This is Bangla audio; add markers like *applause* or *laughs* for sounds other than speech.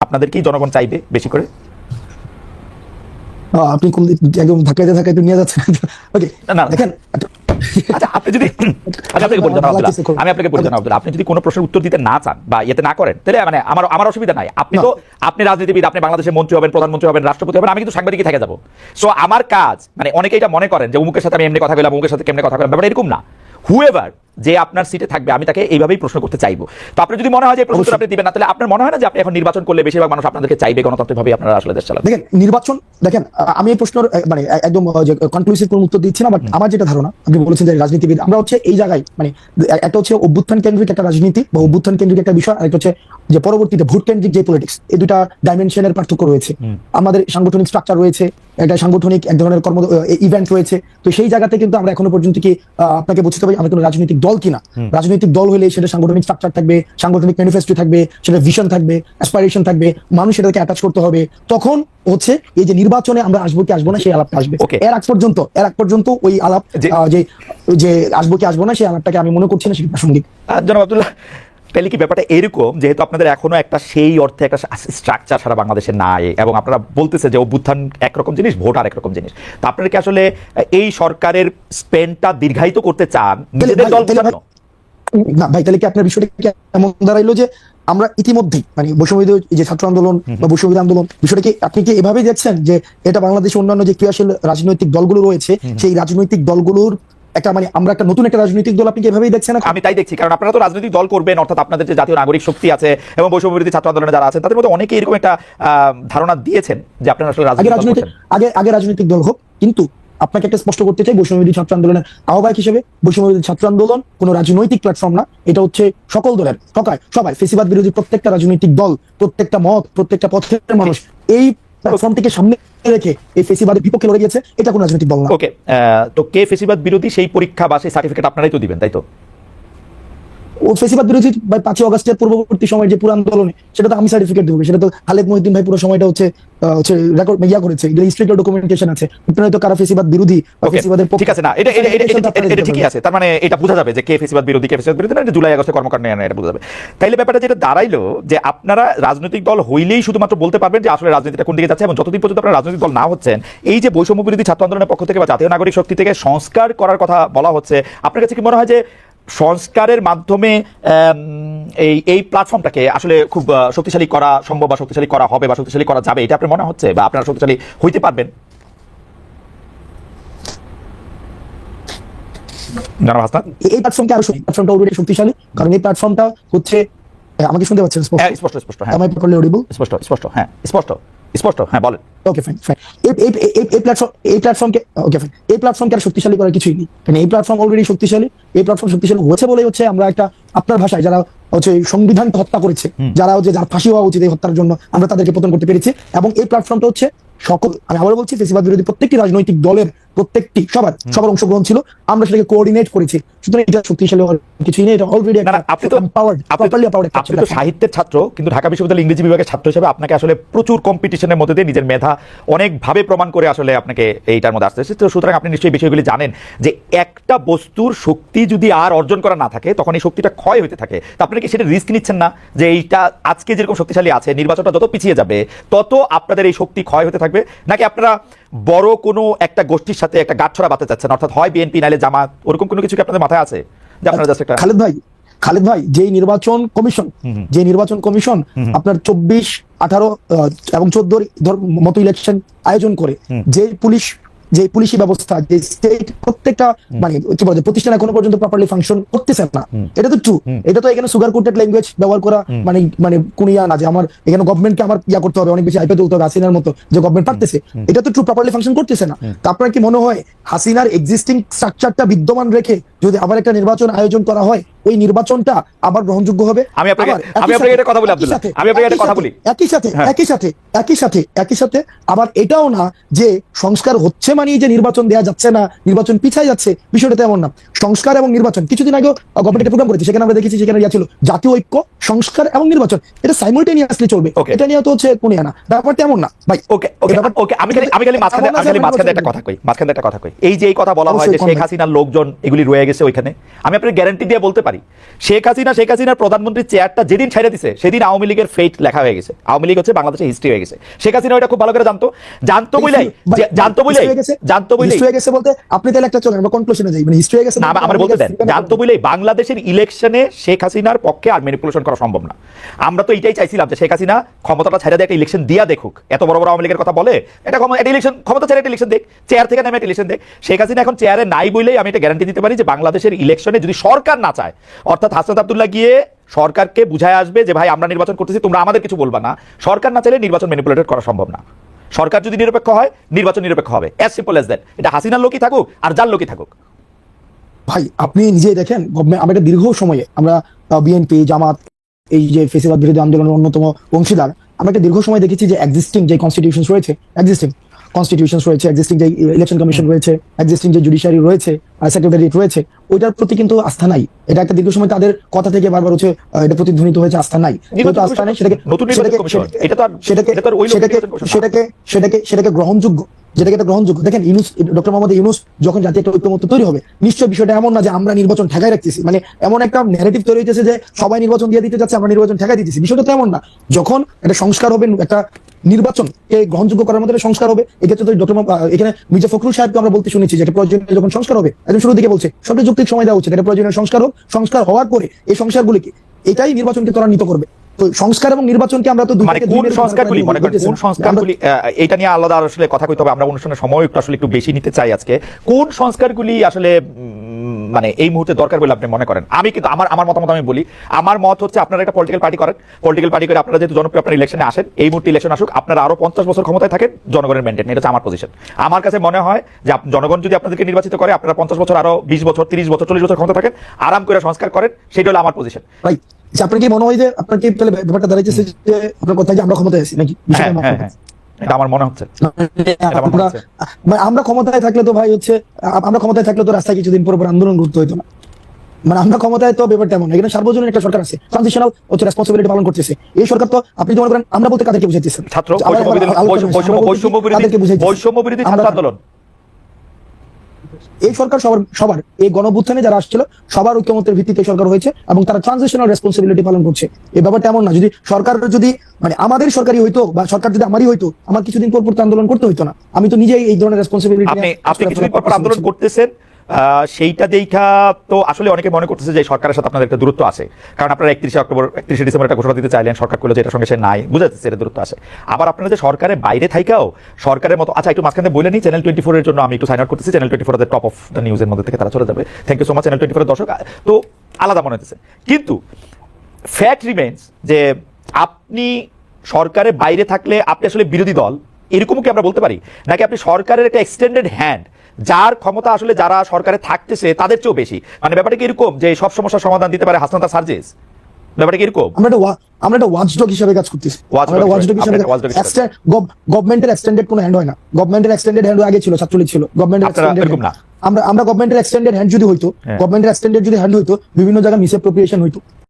আপনাদেরকেই জনগণ চাইবে বেশি করে? আপনি কোন একদম ধাক্কাইতে ধাক্কাইতে নিয়ে যাচ্ছেন? *laughs* ওকে না। দেখেন আচ্ছা আপনি যদি *laughs* আমি আপনাকে বলি জনাব ভালো আব্দুল্লাহ, কিছু করুন। আমি আপনাকে বলি জনাব আপনি যদি কোনো প্রশ্নের উত্তর দিতে না চান বা ইয়েতে না করেন তাহলে মানে আমার আমার অসুবিধা নাই। আপনি তো আপনি রাজনীতিবিদ আপনি বাংলাদেশের মন্ত্রী হবেন প্রধানমন্ত্রী হবেন রাষ্ট্রপতি হবেন আমি কিন্তু সাংবাদিকই থেকে যাব। সো আমার কাজ মানে অনেকে এটা মনে করেন যে অমুকের সাথে আমি এমনি কথা বললাম অমুকের সাথে কেমনি কথা বললাম ব্যাপারটা এরকম না। হুএভার যে আপনার সিটে থাকবে আমি তাকে এইভাবেই প্রশ্ন করতে চাইব। তো আপনার যদি মনে হয় যে প্রশ্ন আপনি দিবেন না তাহলে আপনার মনে হয় না যে আপনি এখন নির্বাচন করলে বেশিরভাগ মানুষ আপনাদেরকে চাইবে গণতান্ত্রিকভাবে আপনারা আসলে দেশ চালাবেন? দেখেন নির্বাচন দেখেন আমি এই প্রশ্নের মানে একদম কনক্লুসিভ কোনো উত্তর দিচ্ছি না বাট আমার যেটা ধারণা আপনি বলেছেন যে রাজনীতিবিদ আমরা হচ্ছে এই জায়গায় মানে একটা হচ্ছে অভ্যুত্থান কেন্দ্রিক একটা রাজনীতি বা অভ্যুত্থান কেন্দ্রিক একটা বিষয় আর একটা হচ্ছে যে পরবর্তীতে ভোট কেন্দ্রিক যে পলিটিক্স এই দুটা ডাইমেনশনের পার্থক্য রয়েছে। আমাদের সাংগঠনিক স্ট্রাকচার রয়েছে একটা সাংগঠনিক এক ধরনের কর্ম ইভেন্ট রয়েছে। তো সেই জায়গাতে কিন্তু আমরা এখনও পর্যন্ত কি আপনাকে বুঝতে পারি আমরা কোনো রাজনৈতিক দল কিনা। রাজনৈতিক দল হলে সেটা সাংগঠনিক স্ট্রাকচার থাকবে সাংগঠনিক ম্যানিফেস্টো থাকবে সেটা ভিশন থাকবে অ্যাসপাইরেশন থাকবে মানুষ সেটাকে অ্যাটাচ করতে হবে। তখন হচ্ছে এই যে নির্বাচনে আমরা আসব কি আসব না সেই আলাপটা আসবে. এর আগ পর্যন্ত এর আগ পর্যন্ত ওই আলাপ যে যে আসব কি আসব না সেই আলাপটাকে আমি মনে করছি না সেটা প্রাসঙ্গিক। জনাব আব্দুল্লাহ তাহলে কি ব্যাপারটা এরকম যেহেতু আপনাদের এখনও একটা সেই অর্থে একটা স্ট্রাকচার সারা বাংলাদেশে নাই এবং আপনারা বলতেছে যে অভ্যুত্থান একরকম জিনিস ভোট আর একরকম জিনিস। তা আপনারা কি আসলে এই সরকারের স্পেনটা দীর্ঘায়িত করতে চান? নিজেদের দল না ভাই তাহলে কি আপনার বিষয়টা কি এমন দাঁড়াইলো যে আমরা ইতিমধ্যেই মানে এই যে ছাত্র আন্দোলন বা বৈষম্যবিরোধী আন্দোলন বিষয়টা কি আপনি কি এভাবে দেখছেন যে এটা বাংলাদেশে অন্যান্য যে ক্রিয়াশীল রাজনৈতিক দলগুলো রয়েছে সেই রাজনৈতিক দলগুলোর একটা মানে আমরা একটা নতুন একটা রাজনৈতিক দল আপনি কি এভাবেই দেখছেন আমি তাই দেখছি কারণ আপনারা তো রাজনৈতিক দল করবেন অর্থাৎ আপনাদের যে জাতীয় নাগরিক শক্তি আছে এবং বৈষম্য বিরোধী ছাত্র আন্দোলনে যারা আছেন তাদের মধ্যে অনেকে এরকম একটা ধারণা দিয়েছেন যে আপনারা আসলে রাজনৈতিক রাজনৈতিক আগে আগে রাজনৈতিক দল হোক কিন্তু আপনাকে একটা স্পষ্ট করতে চাই বৈষম্যবিরোধী ছাত্র আন্দোলনের আহ্বায়ক হিসেবে বৈষম্যবিরোধী ছাত্র আন্দোলন কোনো রাজনৈতিক প্ল্যাটফর্ম না এটা হচ্ছে সকল দলের সকায় সবাই ফেসিবাদ বিরোধী প্রত্যেকটা রাজনৈতিক দল প্রত্যেকটা মত প্রত্যেকটা পথের মানুষ এই থেকে সামনে রেখে এই ফেসিবাদের বিপক্ষে লড়ে গেছে এটা কোনো রাজনৈতিক দল না। ওকে তো কে ফেসিবাদ বিরোধী সেই পরীক্ষা বা সেই সার্টিফিকেট আপনারাই তো দিবেন তাই তো? ও ফেসিবাদ বিরোধী বা পাঁচই অগস্টের পূর্ববর্তী সময়ের যে পুরো আন্দোলনে সেটা তো আমি সার্টিফিকেট দেবো সেটা তো খালেদ মহিউদ্দিন ভাই পুরো সময়টা হচ্ছে হচ্ছে রেকর্ড ইয়া করেছে হিস্ট্রিক্যাল ডকুমেন্টেশন আছে। আপনারা তো কারা ফেসিবাদ বিরোধী ফেসিবাদের পক্ষে- ঠিক আছে না এটা এটা এটা- এটা- এটা- এটা ঠিকই আছে তার মানে এটা বোঝা যাবে যে কে ফেসিবাদ বিরোধী কে ফেসিবাদ বিরোধী না এটা জুলাই আগস্টে কর্মকাণ্ড না এটা বোঝা যাবে। তাইলে ব্যাপারটা যেটা দাঁড়াইলো যে আপনারা রাজনৈতিক দল হইলেই শুধুমাত্র বলতে পারবেন যে আসলে রাজনীতিটা কোন দিকে যাচ্ছে এবং যতদিন পর্যন্ত আপনারা রাজনৈতিক দল না হচ্ছেন এই যে বৈষম্য বিরোধী ছাত্র আন্দোলনের পক্ষ থেকে বা জাতীয় নাগরিক শক্তি থেকে সংস্কার করার কথা বলা হচ্ছে আপনার কাছে কি মনে হয় যে সংস্কারের মাধ্যমে এই এই প্ল্যাটফর্মটাকে আসলে খুব শক্তিশালী করা সম্ভব বা শক্তিশালী করা হবে বা শক্তিশালী করা যাবে এটা আপনার মনে হচ্ছে? বা আপনারা শক্তিশালী হইতে পারবেন? জানাব হাসনাত? এই- প্ল্যাটফর্মটা আরও প্ল্যাটফর্মটা অলরেডি শক্তিশালী কারণ এই প্ল্যাটফর্মটা হচ্ছে আমাকে শুনতে পাচ্ছেন হ্যাঁ, স্পষ্ট স্পষ্ট হ্যাঁ। Am I properly স্পষ্ট স্পষ্ট হ্যাঁ স্পষ্ট স্পষ্ট হ্যাঁ বলেন। ওকে ফাইন ফাইন এই এই এই এই প্ল্যাটফর্ম এই প্ল্যাটফর্মকে ওকে ফাইন এই প্ল্যাটফর্মকে আর শক্তিশালী করার কিছুই নেই। কারণ এই প্ল্যাটফর্ম অলরেডি শক্তিশালী? এই প্ল্যাটফর্ম শক্তিশালী হয়েছে বলেই হচ্ছে আমরা একটা আপনার ভাষায় যারা হচ্ছে সংবিধানকে হত্যা করেছে যারা হচ্ছে যার ফাঁসি হওয়া উচিত এই হত্যার জন্য আমরা তাদেরকে পতন করতে পেরেছি। এবং এই প্ল্যাটফর্মটা হচ্ছে সকল আমি আবারও বলছি ফেসিবাদ বিরোধী প্রত্যেকটি রাজনৈতিক দলের প্রত্যেকটি সবার সবার অংশগ্রহণ ছিল। আমরা সেটাকে কোঅর্ডিনেট করেছি। সুতরাং এটা শক্তিশালী হওয়ার কিছুই নেই। এটা অলরেডি আপনি তো আপনি তো- প্রপারলি পাওয়ার্ড আপনি তো সাহিত্যের ছাত্র কিন্তু ঢাকা বিশ্ববিদ্যালয় ইংরেজি বিভাগের ছাত্র হিসেবে আপনাকে আসলে প্রচুর কম্পিটিশনের মধ্যে দিয়ে নিজের মেধা অনেকভাবে প্রমাণ করে আসলে আপনাকে এইটার মধ্যে আসতে। তো সুতরাং আপনি নিশ্চয়ই বিষয়গুলি জানেন যে একটা বস্তুর শক্তি যদি আর অর্জন করা না থাকে তখন এই শক্তিটা ক্ষয় হতে থাকে। তো আপনারা কি সেটা রিস্ক নিচ্ছেন না? যে এইটা আজকে যেরকম শক্তিশালী আছে নির্বাচনটা যত পিছিয়ে যাবে তত আপনাদের এই শক্তি ক্ষয় হতে থাকবে। নাকি আপনারা বড় কোনো একটা গোষ্ঠীর সাথে একটা গাঁটছড়া বাতে চাচ্ছেন? অর্থাৎ হয় বিএনপি নাইলে জামাত ওরকম কোনো কিছু কি আপনাদের মাথায় আছে? যে আপনারা জাস্ট একটা খালেদ ভাই খালেদ ভাই যে নির্বাচন কমিশন যে নির্বাচন কমিশন আপনার চব্বিশ আঠারো এবং চোদ্দ মতো ইলেকশন আয়োজন করে যে পুলিশ যে পুলিশি ব্যবস্থা যে স্টেট প্রত্যেকটা মানে কি বলে প্রতিষ্ঠান এখনও পর্যন্ত প্রপারলি ফাংশন করতেছে না। এটা তো ট্রু এটা তো এখানে সুগার কোটেড ল্যাঙ্গুয়েজ ব্যবহার করা মানে মানে কোন ইয়া না যে আমার এখানে গভর্নমেন্টকে আমার ইয়া করতে হবে অনেক বেশি আইপে তুলতে হবে হাসিনার মতো যে গভর্নমেন্ট পারতেছে। এটা তো ট্রু প্রপারলি ফাংশন করতেছে না। তো আপনার কি মনে হয় হাসিনার এক্সিস্টিং স্ট্রাকচারটা বিদ্যমান রেখে যদি আবার একটা নির্বাচন আয়োজন করা হয় ওই নির্বাচনটা আবার গ্রহণযোগ্য হবে? আমি আপনাকে- একই আমি আপনাকে সাথে- কথা বলি, একই আব্দুল্লাহ। সাথে- আমি আপনাকে একটা একই কথা সাথে- বলি। একই সাথে হ্যাঁ। একই সাথে একই সাথে একই সাথে। আবার এটাও না যে সংস্কার হচ্ছে মানে যে নির্বাচন দেয়া যাচ্ছে না নির্বাচন পিছাই যাচ্ছে বিষয়টা তেমন না। সংস্কার এবং নির্বাচন কিছুদিন আগেও গভর্নমেন্ট প্রোগ্রাম করেছে সেখানে আমরা দেখেছি সেখানে ইয়া ছিল জাতীয় ঐক্য সংস্কার এবং নির্বাচন। এটা সাইমultaneously চলবে. এটা নিয়ে তো হচ্ছে কোন না। ব্যাপারটা এমন না ভাই। ওকে ওকে ব্যাপার- ওকে আমি খালি আমি খালি মাঝখানে আমি খালি মাঝখানে একটা কথা কই মাঝখানে একটা কথা কই। এই যে এই কথা বলা হয় যে শেখ হাসিনার লোকজন এগুলি রয়ে গেছে ওইখানে। আমি আপনার গ্যারান্টি দিয়ে বলতে পারি শেখ হাসিনা শেখ হাসিনার প্রধানমন্ত্রীর চেয়ারটা যেদিন ছেড়ে দিছে সেদিন আওয়ামী লীগের ফেট লেখা হয়ে গেছে। আওয়ামী লীগ হচ্ছে বাংলাদেশের হিস্ট্রি হয়ে গেছে। শেখ হাসিনা ওইটা খুব ভালো করে জানতো। জানতো বলেই জানতো বলেই জানতো বলেই হয়ে গেছে বলতে আপনি তাহলে একটা চলেন আমরা কনক্লুশনে যাই। মানে হিস্ট্রি হয়ে গেছে না আমার বলতে দেন জানতো বলেই বাংলাদেশের ইলেকশনে শেখ হাসিনার পক্ষে আর ম্যানিপুলেশন করা সম্ভব না। আমরা তো এটাই চাইছিলাম যে শেখ হাসিনা ক্ষমতাটা ছেড়ে দিয়ে একটা ইলেকশন দিয়া দেখুক। এত বড় বড় আওয়ামী লীগের কথা বলে এটা ক্ষমতা একটা ইলেকশন ক্ষমতা ছেড়ে একটা ইলেকশন দেখ চেয়ার থেকে নেমে একটা ইলেকশন দেখ। শেখ হাসিনা এখন চেয়ারে নাই বলেই আমি এটা গ্যারান্টি দিতে পারি যে বাংলাদেশের ইলেকশনে যদি সরকার না চায়, অর্থাৎ হাসনাত আব্দুল্লাহ গিয়ে সরকারকে বুঝায় আসবে যে, ভাই, আমরা নির্বাচন করতেছি, তোমরা আমাদের কিছু বলবা না। সরকার না চাইলে নির্বাচন ম্যানিপুলেটেড করা সম্ভব না। সরকার যদি নিরপেক্ষ হয়, নির্বাচন নিরপেক্ষ হবে। অ্যাজ সিম্পল অ্যাজ দ্যাট এটা হাসিনার লোকই থাকুক আর যার লোকই থাকুক। ভাই, আপনি নিজেই দেখেন আমরা একটা দীর্ঘ সময়ে আমরা বিএনপি জামাত, এই যে ফেসিবাদ বিরোধী আন্দোলনের অন্যতম অংশীদার, আমরা একটা দীর্ঘ সময় দেখেছি যে এক্সিস্টিং যে কনস্টিটিউশন রয়েছে এক্সিস্টিং কনস্টিটিউশন রয়েছে এক্সিস্টিং যে ইলেকশন কমিশন রয়েছে এক্সিস্টিং যে জুডিশিয়ারি রয়েছে সেক্রেটারিয়েট রয়েছে ওইটার প্রতি কিন্তু আস্থা নাই। এটা একটা দীর্ঘ সময় তাদের কথা থেকে বারবার হচ্ছে এটা প্রতিধ্বনিত হয়েছে আস্থা নাই। যেহেতু আস্থা নেই সেটাকে সেটাকে- সেটাকে- সেটাকে সেটাকে। সেটাকে গ্রহণযোগ্য যেটাকে এটা গ্রহণযোগ্য। দেখেন ইউনুস ডক্টর মোহাম্মদ ইউনুস যখন জাতীয় একটা ঐক্যমত্য তৈরি হবে নিশ্চয় বিষয়টা এমন না যে আমরা নির্বাচন ঠেকাই রাখতেছি। মানে এমন একটা ন্যারেটিভ তৈরি হইতেছে যে সবাই নির্বাচন দিয়ে দিতে যাচ্ছে আমরা নির্বাচন ঠেকাই দিতেছি। বিষয়টা তো এমন না। যখন একটা সংস্কার হবে একটা নির্বাচন গ্রহণযোগ্য করার মধ্যে সংস্কার হবে এক্ষেত্রে তো ডক্টর এখানে মির্জা ফখরুল সাহেবকে আমরা বলতে শুনেছি যে একটা প্রয়োজনীয় যখন সংস্কার হবে একদম শুরু দিকে বলছে সবটা যুক্তির সময় দেওয়া উচিত এটা প্রয়োজনীয় সংস্কার হোক সংস্কার হওয়ার পরে এই সংস্কারগুলিকে এটাই নির্বাচনকে ত্বরান্বিত করবে। তো সংস্কার এবং নির্বাচনকে আমরা তো মানে কোন সংস্কারগুলি মনে করেন কোন সংস্কারগুলি এটা নিয়ে আলাদা আসলে কথা কইতে হবে আমরা অনুষ্ঠানের সময় একটু আসলে একটু বেশি নিতে চাই আজকে। কোন সংস্কারগুলি আসলে মানে এই মুহূর্তে দরকার বলে আপনি মনে করেন। আমি কিন্তু আমার আমার মতামত আমি বলি আমার মত হচ্ছে আপনারা একটা পলিটিক্যাল পার্টি করেন। পলিটিক্যাল পার্টি করে আপনারা যেহেতু জনপ্রিয় আপনার ইলেকশনে আসেন এই মুহূর্তে ইলেকশন আসুক আপনারা আরও পঞ্চাশ বছর ক্ষমতায় থাকেন জনগণের মেনটেন এটা হচ্ছে আমার পজিশন আমার কাছে মনে হয় যে জনগণ যদি আপনাদেরকে নির্বাচিত করে আপনারা পঞ্চাশ বছর আরও বিশ বছর তিরিশ বছর চল্লিশ বছর ক্ষমতা থাকেন আরাম করে সংস্কার করেন সেটা হলো আমার পজিশন ভাই আচ্ছা, আপনার কি মনে হয় যে আপনার কি তাহলে ব্যাপারটা দাঁড়াইতেছে যে আপনার কথা যে আমরা ক্ষমতায় আছি? নাকি? এটা আমার মনে হচ্ছে। আমরা মানে আমরা ক্ষমতায় থাকলে তো ভাই হচ্ছে আমরা ক্ষমতায় থাকলে তো রাস্তায় কিছুদিন পর পর আন্দোলন করতে হইতো না। মানে আমরা ক্ষমতায় তো ব্যাপারটা এমন এখানে সার্বজনীন একটা সরকার আছে। ট্রানজিশনাল হচ্ছে রেসপন্সিবিলিটি পালন করতেছে। এই সরকার তো আপনি তো মনে করেন আমরা বলতে কাদেরকে বুঝাইতেছেন ছাত্র বৈষম্য বিরোধী-? বৈষম্য ছাত্র আন্দোলন। এই সরকার সবার সবার এই গণভুত্থানে যারা আসছিল সবার ঐক্যমতের ভিত্তিতে সরকার হয়েছে এবং তারা ট্রানজিশনাল রেসপন্সিবিলিটি পালন করছে। এই ব্যাপারটা এমন না যদি সরকার যদি মানে আমাদের সরকারই হইতো বা সরকার যদি আমারই হইতো আমার কিছুদিন পর পর আন্দোলন করতে হইতো না। আমি তো নিজেই এই ধরনের রেসপন্সিবিলিটি আপনি আপনি কিছুদিন পর পর আন্দোলন করতেছেন সেইটা দেখা তো আসলে অনেকে মনে করতেছে যে সরকারের সাথে আপনাদের একটা দূরত্ব আছে। কারণ আপনারা একত্রিশে অক্টোবর, একত্রিশে ডিসেম্বর একটা ঘোষণা দিতে চাইলেন, সরকার করল যে এটার সঙ্গে সে নাই। বুঝাচ্ছে এটা দূরত্ব আছে। আবার আপনারা যে সরকারের বাইরে থাইকাও, সরকারের মতো আচ্ছা একটু মাঝখানে বলে নিই চ্যানেল টোয়েন্টি ফোরের জন্য আমি একটু সাইন আউট করতেছি। Channel twenty four top of the নিউজের মধ্যে থেকে তারা চলে যাবে। Thank you so much channel twenty ফোরের দর্শক। তো আলাদা মনে হতেছে কিন্তু ফ্যাক্ট রিমেন্স যে আপনি সরকারের বাইরে থাকলে আপনি আসলে বিরোধী দল এরকমও কি আমরা বলতে পারি? নাকি আপনি সরকারের একটা এক্সটেন্ডেড হ্যান্ড যার ক্ষমতা আসলে যারা সরকারে থাকতেছে তাদের চেয়েও বেশি? মানে ব্যাপারটা কি এরকম যে সব সমস্যার সমাধান দিতে পারে হাসনাতা সার্জেস? ব্যাপারটা কি এরকম? আমরা একটা আমরা একটা ওয়াচডগ হিসেবে কাজ করতেছি। Watchdog আমরা একটা ওয়াচডগ হিসেবে, হিসেবে আপনি একটা watchdog হিসেবে। গভর্নমেন্টের এক্সটেন্ডেড কোনো হ্যান্ড হয় না। গভর্নমেন্টের এক্সটেন্ডেড হ্যান্ড আগে ছিল ছাত্রলীগ ছিল। গভর্নমেন্টের এক্সটেন্ডেড এরকম আমরা আমরা গভর্নমেন্টের এক্সটেন্ডেড হ্যান্ড যদি হইতো হ্যাঁ। গভর্নমেন্টের এক্সটেন্ডেড যদি হ্যান্ড হইতো বিভিন্ন জায়গায় মিসঅ্যাপ্রোপ্রিয়েশন হইতো।